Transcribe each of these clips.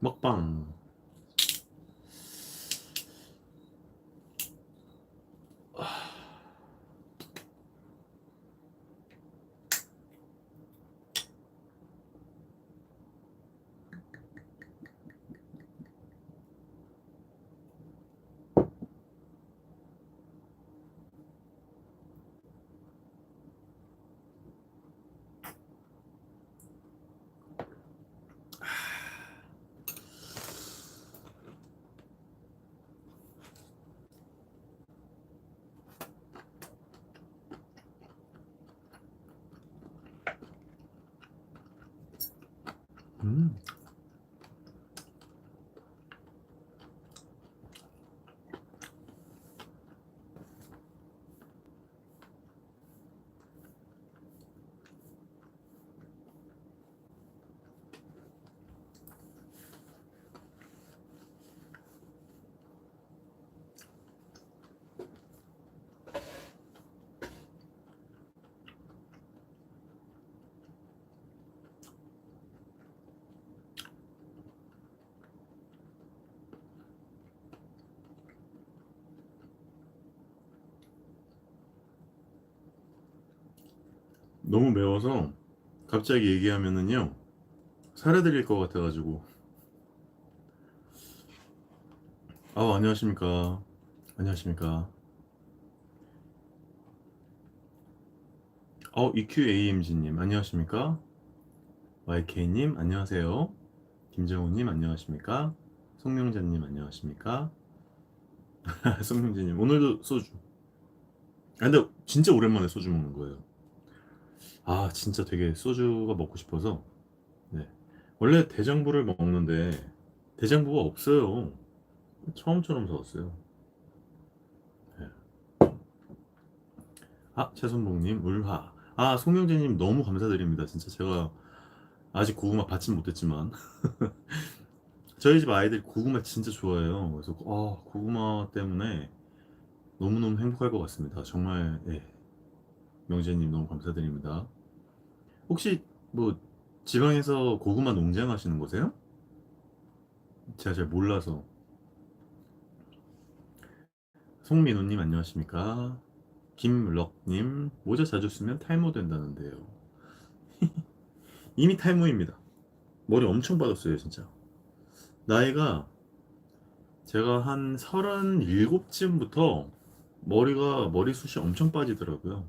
먹방. 음. 너무 매워서 갑자기 얘기하면은요 살해드릴 것 같아가지고. 아 안녕하십니까. 안녕하십니까. 어 EQAMG님 안녕하십니까. YK님 안녕하세요. 김정우님 안녕하십니까. 송명자님 안녕하십니까. 송명자님 오늘도 소주. 아 근데 진짜 오랜만에 소주 먹는 거예요 아 진짜 되게 소주가 먹고 싶어서. 네. 원래 대장부를 먹는데 대장부가 없어요. 처음처럼 사왔어요. 네. 아 최선봉님 울화 아 송영재님 너무 감사드립니다. 진짜 제가 아직 고구마 받진 못했지만. 저희 집 아이들이 고구마 진짜 좋아해요. 그래서 아 고구마 때문에 너무너무 행복할 것 같습니다. 정말 예. 명재님 너무 감사드립니다. 혹시 뭐 지방에서 고구마 농장하시는 거세요? 제가 잘 몰라서. 송민호님 안녕하십니까? 김럭님 모자 자주 쓰면 탈모 된다는데요. 이미 탈모입니다. 머리 엄청 빠졌어요 진짜. 나이가 제가 한 37쯤부터 머리가 머리숱이 엄청 빠지더라고요.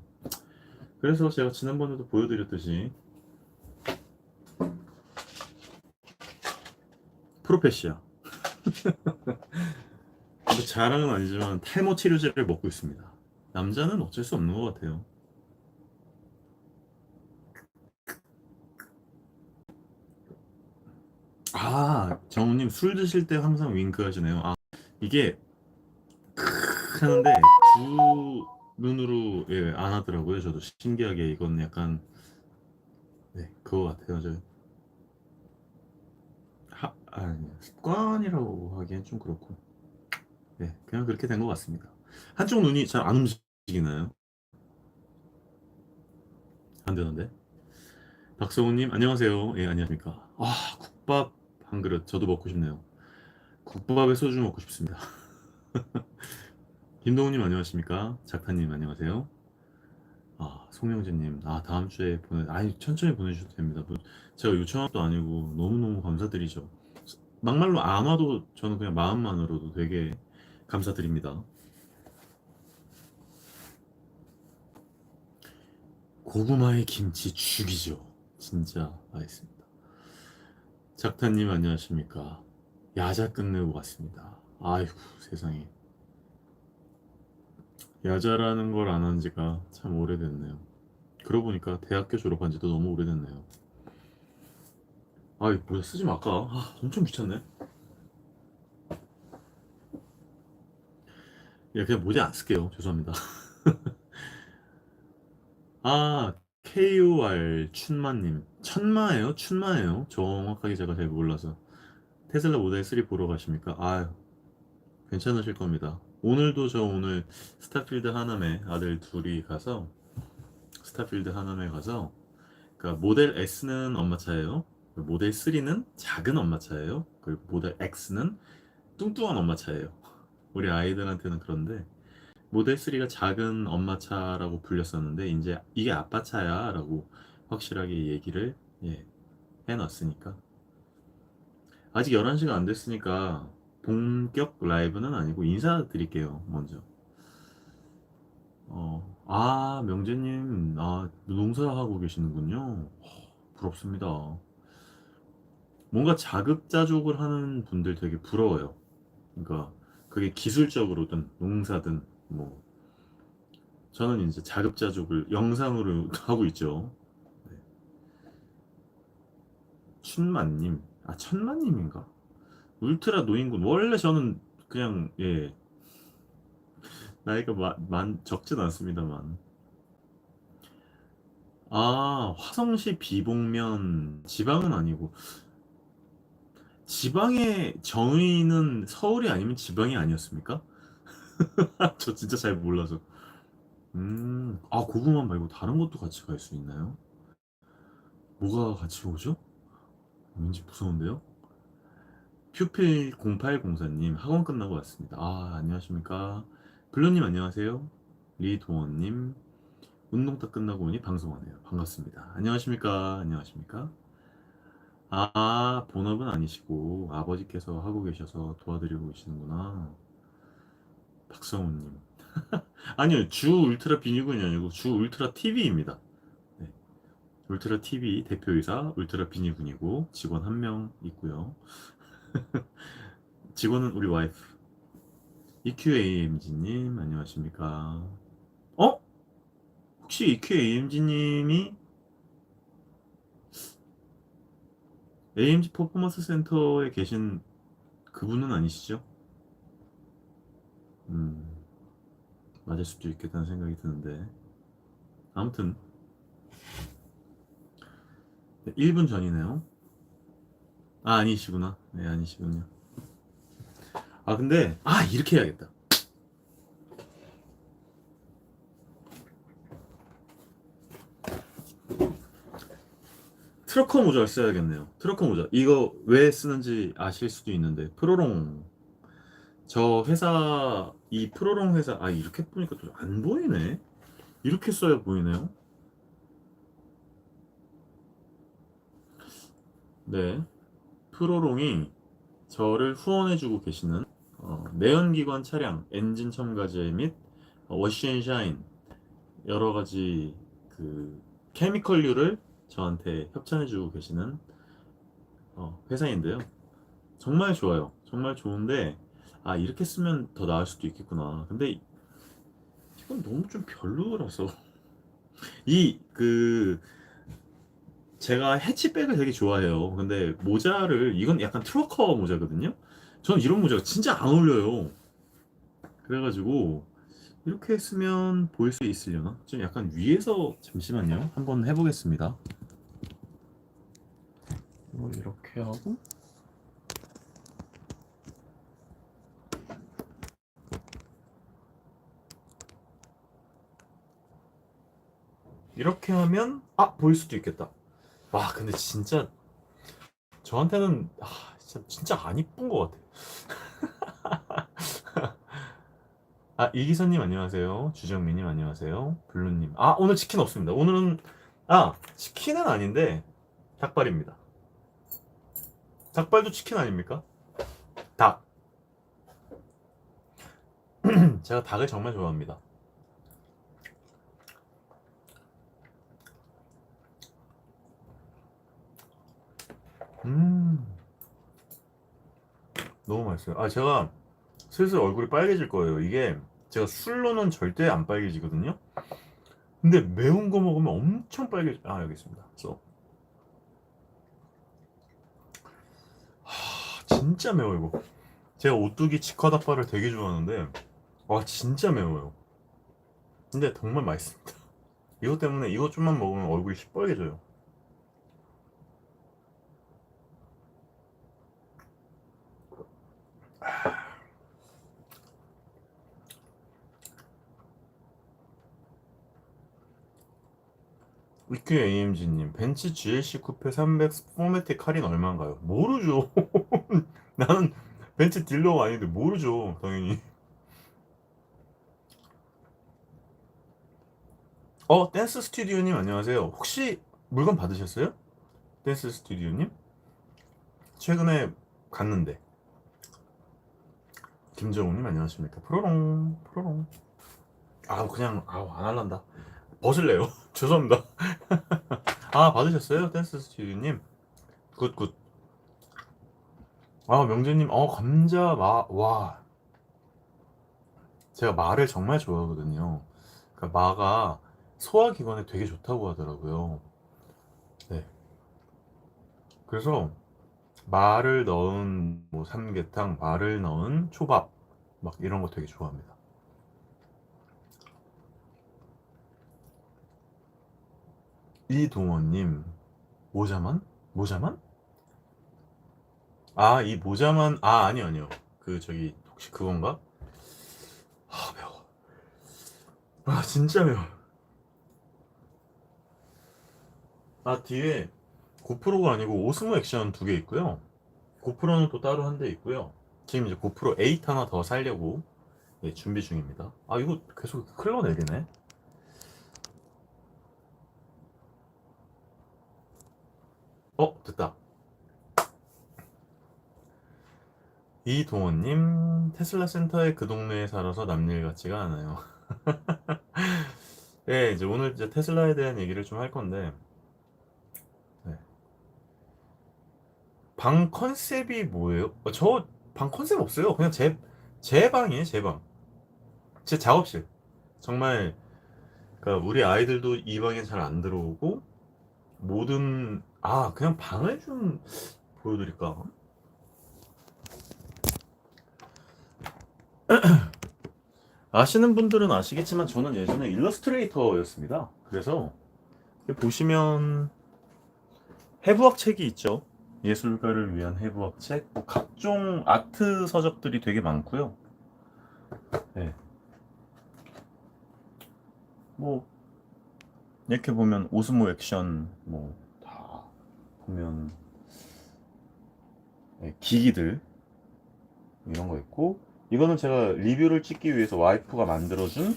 그래서 제가 지난번에도 보여드렸듯이 프로페시아. 뭐 자랑은 아니지만 탈모 치료제를 먹고 있습니다. 남자는 어쩔 수 없는 것 같아요. 아 정우님 술 드실 때 항상 윙크 하시네요. 아 이게 크 하는데 두 눈으로 예, 안 하더라고요. 저도 신기하게 이건 약간 네 그거 같아요. 저 하, 아니 습관이라고 하기엔 좀 그렇고 네 그냥 그렇게 된 것 같습니다. 한쪽 눈이 잘 안 움직이나요? 안 되는데. 박성우님 안녕하세요. 예 안녕하십니까. 아 국밥 한 그릇 저도 먹고 싶네요. 국밥에 소주 먹고 싶습니다. 김동훈님 안녕하십니까? 작가님 안녕하세요. 아 송영진님 아 다음 주에 보내 아니 천천히 보내주셔도 됩니다. 뭐, 제가 요청한 것도 아니고 너무 너무 감사드리죠. 막말로 안 와도 저는 그냥 마음만으로도 되게 감사드립니다. 고구마의 김치 죽이죠. 진짜 맛있습니다. 작타님 안녕하십니까? 야자 끝내고 왔습니다. 아이고 세상에. 야자라는 걸 안 한 지가 참 오래됐네요. 그러고 보니까 대학교 졸업한 지도 너무 오래됐네요. 아, 이 모자 쓰지 마, 아까. 아, 엄청 귀찮네. 예, 그냥 모자 안 쓸게요. 죄송합니다. 아, KOR 춘마님. 천마예요? 춘마예요? 정확하게 제가 잘 몰라서. 테슬라 모델 3 보러 가십니까? 아유, 괜찮으실 겁니다. 오늘도 저 오늘 스타필드 하남에 아들 둘이 가서 스타필드 하남에 가서 그러니까 모델 S는 엄마 차예요. 모델 3는 작은 엄마 차예요. 그리고 모델 X는 뚱뚱한 엄마 차예요. 우리 아이들한테는 그런데 모델 3가 작은 엄마 차라고 불렸었는데 이제 이게 아빠 차야라고 확실하게 얘기를 예, 해놨으니까 아직 11시가 안 됐으니까 본격 라이브는 아니고 인사드릴게요 먼저. 어, 아 명재님 아 농사하고 계시는군요. 허, 부럽습니다. 뭔가 자급자족을 하는 분들 되게 부러워요. 그러니까 그게 기술적으로든 농사든 뭐. 저는 이제 자급자족을 영상으로 하고 있죠. 네. 춘만님. 아 천만님인가 울트라 노인군 원래 저는 그냥 예 나이가 마, 많 적진 않습니다만 아 화성시 비봉면 지방은 아니고 지방의 정의는 서울이 아니면 지방이 아니었습니까? 저 진짜 잘 몰라서 음, 아 고구마 말고 다른 것도 같이 갈 수 있나요? 뭐가 같이 오죠? 왠지 무서운데요? 퓨필 0804님 학원 끝나고 왔습니다. 아 안녕하십니까? 블루님 안녕하세요. 리도원님 운동 딱 끝나고 오니 방송하네요. 반갑습니다. 안녕하십니까? 안녕하십니까? 아 본업은 아니시고 아버지께서 하고 계셔서 도와드리고 계시는구나. 박성우님 아니요 주 울트라 비니군이 아니고 주 울트라 TV입니다. 네. 울트라 TV 대표이사 울트라 비니군이고 직원 한 명 있고요. 직원은 우리 와이프. EQAMG님 안녕하십니까? 어? 혹시 EQAMG님이 AMG 퍼포먼스 센터에 계신 그분은 아니시죠? 음 맞을 수도 있겠다는 생각이 드는데. 아무튼. 1분 전이네요. 아 아니시구나 네 아니시군요. 아 근데 아 이렇게 해야겠다. 트러커 모자를 써야겠네요. 트러커 모자. 이거 왜 쓰는지 아실 수도 있는데 프로롱. 저 회사 이 프로롱 회사 아 이렇게 보니까 또 안 보이네? 이렇게 써야 보이네요? 네 프로롱이 저를 후원해주고 계시는 어, 내연기관 차량 엔진 첨가제 및 워시앤샤인 여러 가지 그 케미컬류를 저한테 협찬해주고 계시는 어, 회사인데요. 정말 좋아요. 정말 좋은데 아 이렇게 쓰면 더 나을 수도 있겠구나. 근데 이건 너무 좀 별로라서 이 그 제가 해치백을 되게 좋아해요. 근데 모자를 이건 약간 트러커 모자거든요. 전 이런 모자가 진짜 안 어울려요. 그래가지고 이렇게 쓰면 보일 수 있으려나? 좀 약간 위에서 잠시만요. 한번 해보겠습니다. 이렇게 하고 이렇게 하면 아 보일 수도 있겠다. 와 근데 진짜 저한테는 아, 진짜, 진짜 안 이쁜 것 같아요. 아 이기선님 안녕하세요. 주정민님 안녕하세요. 블루님 아 오늘 치킨 없습니다. 오늘은 아 치킨은 아닌데 닭발입니다. 닭발도 치킨 아닙니까? 닭. 제가 닭을 정말 좋아합니다. 음. 너무 맛있어요. 아, 제가 슬슬 얼굴이 빨개질 거예요. 이게 제가 술로는 절대 안 빨개지거든요. 근데 매운 거 먹으면 엄청 빨개. 아, 여기 있습니다. 써. 하, 진짜 매워요, 이거. 제가 오뚜기 직화닭발을 되게 좋아하는데, 와, 진짜 매워요. 근데 정말 맛있습니다. 이것 때문에 이거 좀만 먹으면 얼굴이 시뻘개져요. EQ AMG님 벤츠 GLC 쿠페 300 포매틱 할인 얼마인가요? 모르죠. 나는 벤츠 딜러가 아닌데 모르죠. 당연히. 어 댄스 스튜디오님 안녕하세요. 혹시 물건 받으셨어요? 댄스 스튜디오님? 최근에 갔는데. 김정우님 안녕하십니까? 프로롱 프로롱. 아 그냥 아우 안 할란다. 벗을래요. 죄송합니다. 아 받으셨어요? 댄스 스튜디오님? 굿굿. 아 명재님 어 감자 마 와 제가 마를 정말 좋아하거든요. 그러니까 마가 소화기관에 되게 좋다고 하더라고요. 네. 그래서 마를 넣은 뭐 삼계탕, 마를 넣은 초밥 막 이런 거 되게 좋아합니다. 이동원님 모자만? 모자만? 아, 이 모자만 아 아니요 아니요. 그 저기 혹시 그건가? 아 매워. 아 진짜 매워. 아 뒤에 고프로가 아니고 오스모 액션 두 개 있고요. 고프로는 또 따로 한 대 있고요. 지금 이제 고프로 8 하나 더 살려고 예, 준비 중입니다. 아 이거 계속 흘러내리네 어 됐다 이동원님 테슬라 센터에 그 동네에 살아서 남일 같지가 않아요 네 이제 오늘 이제 테슬라에 대한 얘기를 좀 할 건데 네. 방 컨셉이 뭐예요? 어, 저방 컨셉 없어요. 그냥 제, 제 방이에요, 제 방. 제 작업실. 정말, 그러니까 우리 아이들도 이 방에 잘 안 들어오고, 모든, 아, 그냥 방을 좀 보여드릴까? 아시는 분들은 아시겠지만 저는 예전에 일러스트레이터였습니다. 그래서 보시면 해부학 책이 있죠. 예술가를 위한 해부학 책, 뭐 각종 아트 서적들이 되게 많고요. 네. 뭐 이렇게 보면 오스모 액션 뭐다 보면 네, 기기들 이런 거 있고 이거는 제가 리뷰를 찍기 위해서 와이프가 만들어준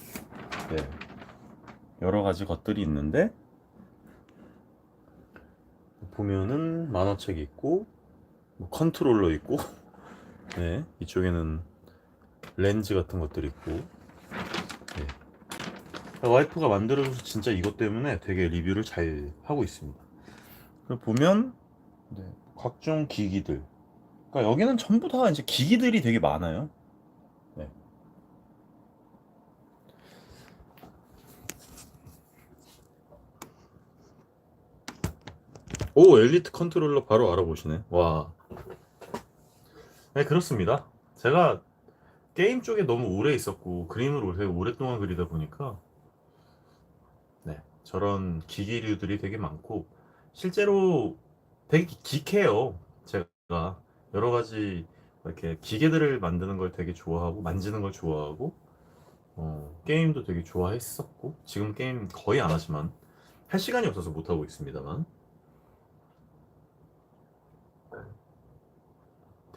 네, 여러 가지 것들이 있는데 보면은 만화책이 있고 뭐 컨트롤러 있고 네 이쪽에는 렌즈 같은 것들이 있고 네. 와이프가 만들어줘서 진짜 이것 때문에 되게 리뷰를 잘 하고 있습니다 그리고 보면 네, 각종 기기들. 그러니까 여기는 전부 다 이제 기기들이 되게 많아요. 네. 오 엘리트 컨트롤러 바로 알아보시네. 와. 네, 그렇습니다. 제가 게임 쪽에 너무 오래 있었고 그림을 되게 오랫동안 그리다 보니까 네, 저런 기기류들이 되게 많고 실제로 되게 기캐요. 제가 여러 가지 이렇게 기계들을 만드는 걸 되게 좋아하고 만지는 걸 좋아하고 어, 게임도 되게 좋아했었고 지금 게임 거의 안 하지만 할 시간이 없어서 못 하고 있습니다만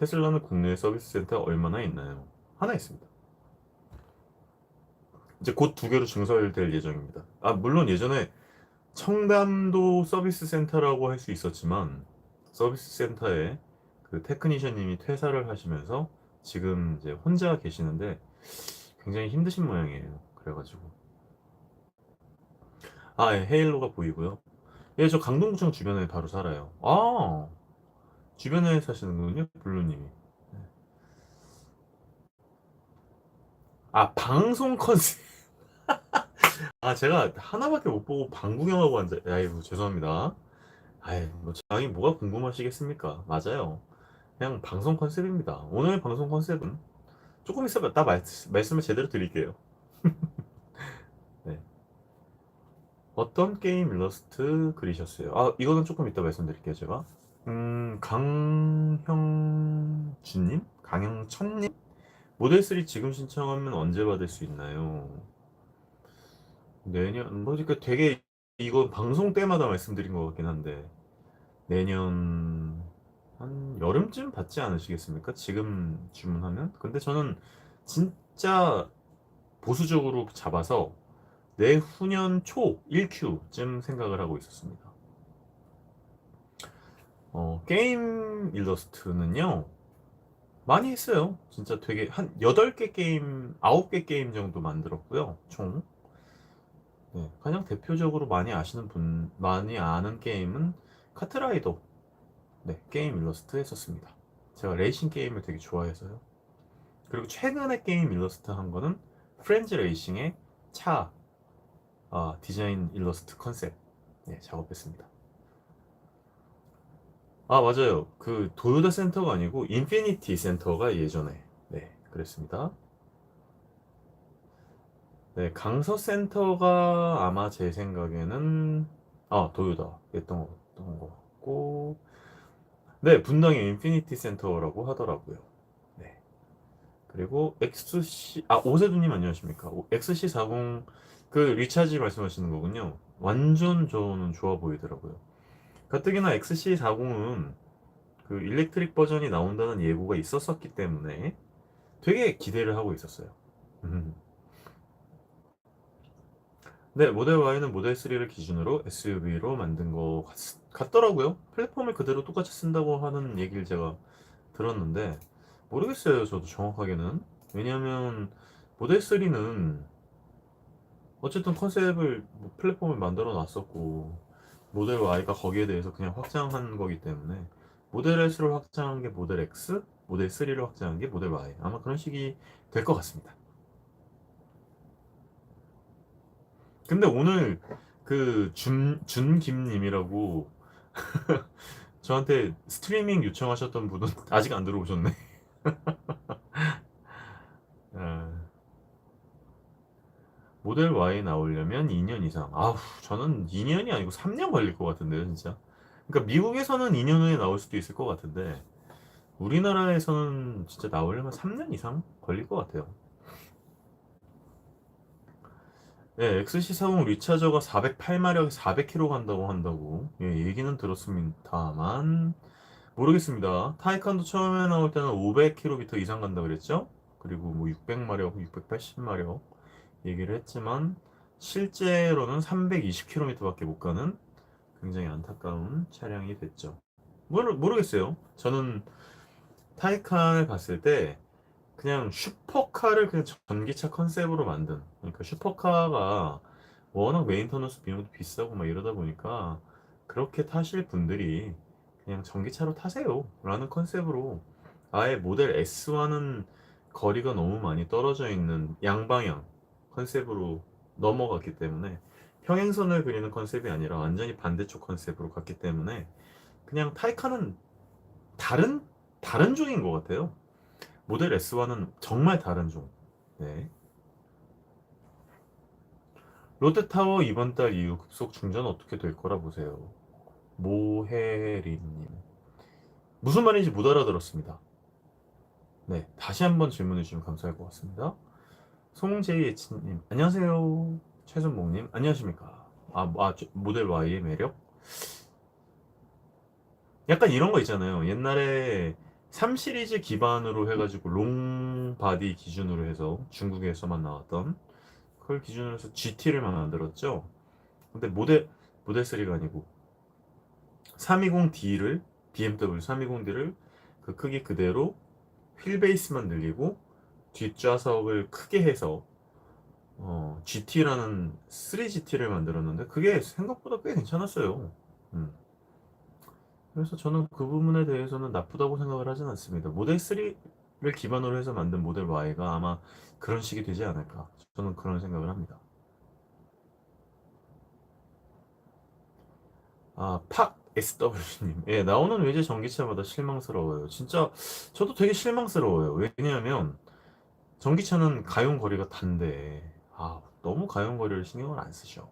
테슬라는 국내 서비스 센터 얼마나 있나요? 하나 있습니다. 이제 곧 두 개로 증설될 예정입니다. 아, 물론 예전에 청담도 서비스 센터라고 할 수 있었지만 서비스 센터에 그 테크니션님이 퇴사를 하시면서 지금 이제 혼자 계시는데 굉장히 힘드신 모양이에요. 그래가지고 아, 예, 헤일로가 보이고요. 예, 저 강동구청 주변에 바로 살아요. 아, 주변에 사시는군요, 블루님이. 네. 아, 방송 컨셉. 아, 제가 하나밖에 못 보고 방 구경하고 앉아. 아이고, 죄송합니다. 아이, 뭐, 장이 뭐가 궁금하시겠습니까? 맞아요. 그냥 방송 컨셉입니다. 오늘 방송 컨셉은 조금 있으면 딱 말, 말씀을 제대로 드릴게요. 네. 어떤 게임 일러스트 그리셨어요? 아, 이거는 조금 이따 말씀드릴게요, 제가. 음, 강형준님? 강형천님? 모델 3 지금 신청하면 언제 받을 수 있나요? 내년, 뭐, 그러니까 되게 이건 방송 때마다 말씀드린 것 같긴 한데 내년 한 여름쯤 받지 않으시겠습니까? 지금 주문하면? 근데 저는 진짜 보수적으로 잡아서 내후년 초 1Q쯤 생각을 하고 있었습니다. 어, 게임 일러스트는요, 많이 했어요. 진짜 되게 한 8개 게임, 9개 게임 정도 만들었고요, 총. 네, 가장 대표적으로 많이 아시는 분, 많이 아는 게임은 카트라이더. 네, 게임 일러스트 했었습니다. 제가 레이싱 게임을 되게 좋아해서요. 그리고 최근에 게임 일러스트 한 거는 프렌즈 레이싱의 차 아, 디자인 일러스트 컨셉 네, 작업했습니다. 아, 맞아요. 그 도요타 센터가 아니고 인피니티 센터가 예전에 네, 그랬습니다. 네, 강서 센터가 아마 제 생각에는 아, 것, 였던 것 같고 네, 분당의 인피니티 센터라고 하더라고요. 네. 그리고 XC 아, 오세두 님 안녕하십니까? 오- XC40 그 리차지 말씀하시는 거군요. 완전 저는 좋아 보이더라고요. 가뜩이나 XC40은 그 일렉트릭 버전이 나온다는 예고가 있었었기 때문에 되게 기대를 하고 있었어요. 음. 네, 모델 Y는 모델 3를 기준으로 SUV로 만든 것 같, 더라고요 플랫폼을 그대로 똑같이 쓴다고 하는 얘기를 제가 들었는데 모르겠어요. 저도 정확하게는. 왜냐하면 모델 3는 어쨌든 컨셉을 뭐 플랫폼을 만들어 놨었고 모델 Y가 거기에 대해서 그냥 확장한 거기 때문에 모델 S를 확장한 게 모델 X, 모델 3를 확장한 게 모델 Y. 아마 그런 식이 될 것 같습니다. 근데 오늘 그 준, 준김님이라고 저한테 스트리밍 요청하셨던 분은 아직 안 들어오셨네. 아, 모델 Y 나오려면 2년 이상. 아우, 저는 2년이 아니고 3년 걸릴 것 같은데요, 진짜. 그러니까 미국에서는 2년 후에 나올 수도 있을 것 같은데 우리나라에서는 진짜 나오려면 3년 이상 걸릴 것 같아요. 네, XC40 리차저가 408마력에 400km 간다고 한다고 예, 얘기는 들었습니다만 모르겠습니다. 타이칸도 처음에 나올 때는 500km 이상 간다 그랬죠? 그리고 뭐 600마력, 680마력 얘기를 했지만 실제로는 320km밖에 못 가는 굉장히 안타까운 차량이 됐죠. 모르, 모르겠어요. 저는 타이칸을 봤을 때 그냥 슈퍼카를 그냥 전기차 컨셉으로 만든 그러니까 슈퍼카가 워낙 메인터너스 비용도 비싸고 막 이러다 보니까 그렇게 타실 분들이 그냥 전기차로 타세요 라는 컨셉으로 아예 모델 S와는 거리가 너무 많이 떨어져 있는 양방향 컨셉으로 넘어갔기 때문에 평행선을 그리는 컨셉이 아니라 완전히 반대쪽 컨셉으로 갔기 때문에 그냥 타이칸은 다른 다른 종인 것 같아요. 모델 S와는 정말 다른 종. 네. 롯데타워 이번 달 이후 급속 충전 어떻게 될 거라 보세요. 모해리님. 무슨 말인지 못 알아들었습니다. 네, 다시 한번 질문해 주시면 감사할 것 같습니다. 송재예치님, 안녕하세요. 최순봉님, 안녕하십니까. 아, 아, 저- 모델 Y의 매력? 약간 이런 거 있잖아요. 옛날에 3 시리즈 기반으로 해가지고 롱 바디 기준으로 해서 중국에서만 나왔던 그걸 기준으로 해서 GT를 만들었죠. 근데 모델 모델 3가 아니고 320D를 BMW 320D를 그 크기 그대로 휠 베이스만 늘리고 뒷좌석을 크게 해서 어, GT라는 3GT를 만들었는데 그게 생각보다 꽤 괜찮았어요. 음. 그래서 저는 그 부분에 대해서는 나쁘다고 생각을 하진 않습니다. 모델 3를 기반으로 해서 만든 모델 Y가 아마 그런 식이 되지 않을까. 저는 그런 생각을 합니다. 아, 팍 SW님. 예, 나오는 외제 전기차마다 실망스러워요. 진짜 저도 되게 실망스러워요. 왜냐하면 전기차는 가용 거리가 단데 아, 너무 가용 거리를 신경을 안 쓰셔.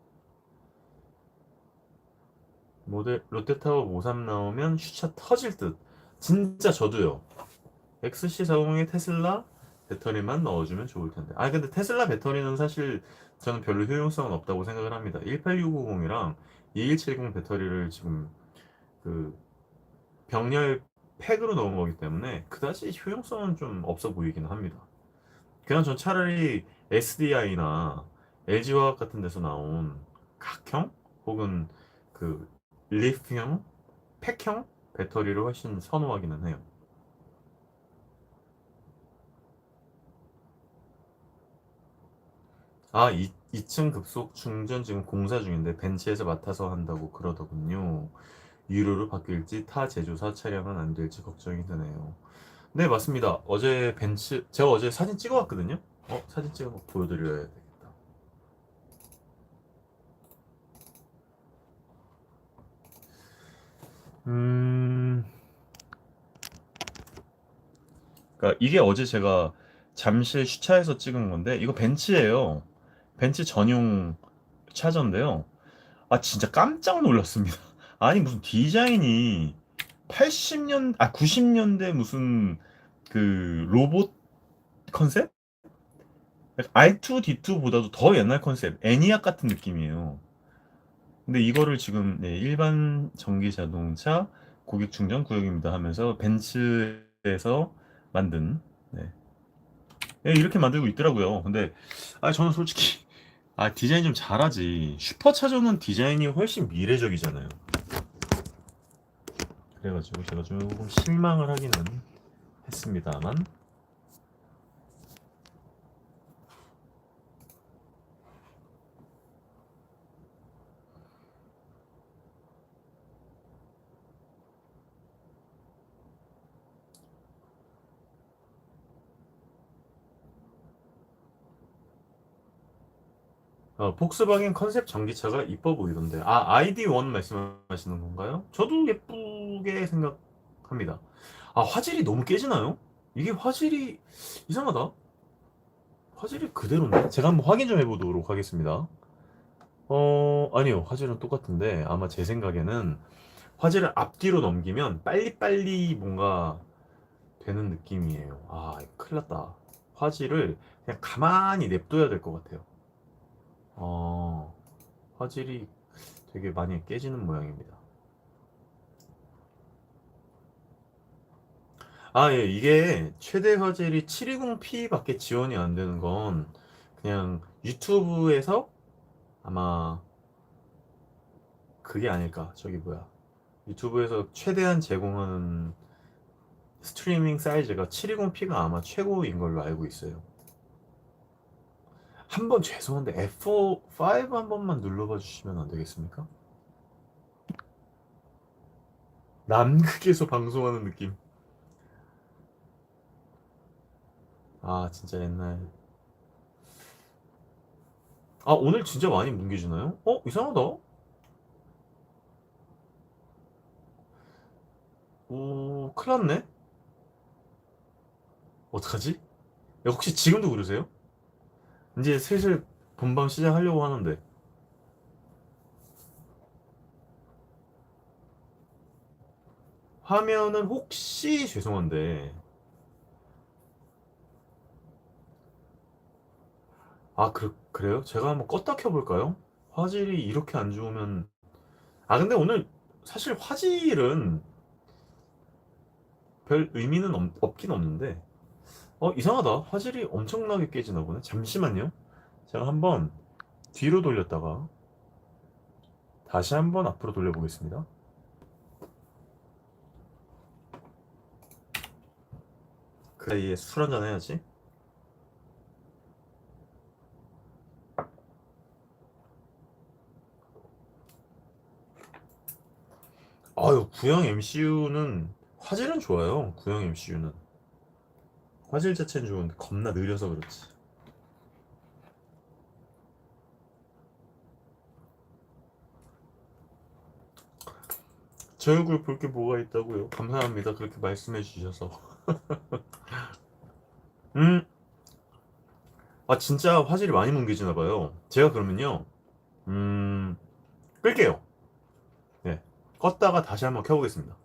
모델 롯데타워 53 나오면 슈차 터질 듯. 진짜 저도요. XC40의 테슬라 배터리만 넣어주면 좋을 텐데. 아 근데 테슬라 배터리는 사실 저는 별로 효용성은 없다고 생각을 합니다. 18650이랑 2170 배터리를 지금 그 병렬 팩으로 넣은 거기 때문에 그다지 효용성은 좀 없어 보이긴 합니다. 그냥 전 차라리 SDI나 LG화학 같은 데서 나온 각형 혹은 그 리프형, 팩형 배터리를 훨씬 선호하기는 해요. 아, 이, 2층 급속 충전 지금 공사 중인데 벤츠에서 맡아서 한다고 그러더군요. 유로로 바뀔지 타 제조사 차량은 안 될지 걱정이 되네요. 네, 맞습니다. 어제 벤츠, 제가 어제 사진 찍어 왔거든요. 어, 사진 찍어 보여드려야 되겠다. 음, 그러니까 이게 어제 제가 잠실 주차해서 찍은 건데 이거 벤츠예요. 벤츠 전용 차저인데요. 아 진짜 깜짝 놀랐습니다. 아니 무슨 디자인이 80년 아 90년대 무슨 그 로봇 컨셉? R2D2보다도 더 옛날 컨셉, 애니악 같은 느낌이에요. 근데 이거를 지금 네, 일반 전기 자동차 고객 충전 구역입니다 하면서 벤츠에서 만든 네. 예, 이렇게 만들고 있더라고요. 근데 아 저는 솔직히 아 디자인 좀 잘하지. 슈퍼차저는 디자인이 훨씬 미래적이잖아요. 그래가지고 제가 조금 실망을 하기는 했습니다만 어, 폭스바겐 컨셉 전기차가 이뻐 보이던데. 아, ID1 말씀하시는 건가요? 저도 예쁘게 생각합니다. 아, 화질이 너무 깨지나요? 이게 화질이 이상하다. 화질이 그대로인데? 제가 한번 확인 좀 해보도록 하겠습니다. 어, 아니요. 화질은 똑같은데 아마 제 생각에는 화질을 앞뒤로 넘기면 빨리빨리 뭔가 되는 느낌이에요. 아, 큰일 났다. 화질을 그냥 가만히 냅둬야 될 것 같아요. 어, 화질이 되게 많이 깨지는 모양입니다. 아, 예, 이게 최대 화질이 720p밖에 지원이 안 되는 건 그냥 유튜브에서 아마 그게 아닐까. 저기 뭐야. 유튜브에서 최대한 제공하는 스트리밍 사이즈가 720p가 아마 최고인 걸로 알고 있어요. 한 번 죄송한데 F5 한 번만 눌러봐 주시면 안 되겠습니까? 남극에서 방송하는 느낌. 아, 진짜 옛날. 아, 오늘 진짜 많이 뭉개지나요? 어, 이상하다. 오, 큰일 났네. 어떡하지? 야, 혹시 지금도 그러세요? 이제 슬슬 본방 시작하려고 하는데. 화면은 혹시 죄송한데. 아, 그, 그래요? 제가 한번 껐다 켜볼까요? 화질이 이렇게 안 좋으면. 아, 근데 오늘 사실 화질은 별 의미는 없, 없긴 없는데. 어, 이상하다. 화질이 엄청나게 깨지나 보네. 잠시만요. 제가 한번 뒤로 돌렸다가 다시 한번 앞으로 돌려보겠습니다. 그 사이에 술 한잔 해야지. 아유, 구형 MCU는 화질은 좋아요. 구형 MCU는. 화질 자체는 좋은데 겁나 느려서 그렇지. 제 얼굴 볼 게 뭐가 있다고요? 감사합니다. 그렇게 말씀해 주셔서. 음, 아 진짜 화질이 많이 뭉개지나 봐요. 제가 그러면요, 음, 끌게요. 네, 껐다가 다시 한번 켜보겠습니다.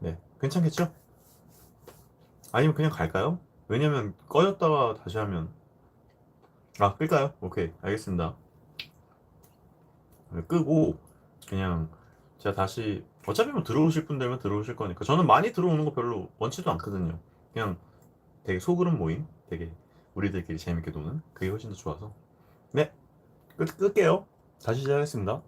네, 괜찮겠죠? 아니면 그냥 갈까요? 왜냐면 꺼졌다가 다시 하면. 아 끌까요? 오케이 알겠습니다. 네, 끄고 그냥 제가 다시 어차피 뭐 들어오실 분들만 들어오실 거니까. 저는 많이 들어오는 거 별로 원치도 않거든요. 그냥 되게 소그룹 모임 되게 우리들끼리 재밌게 노는 그게 훨씬 더 좋아서. 네 끌, 끌게요. 다시 시작하겠습니다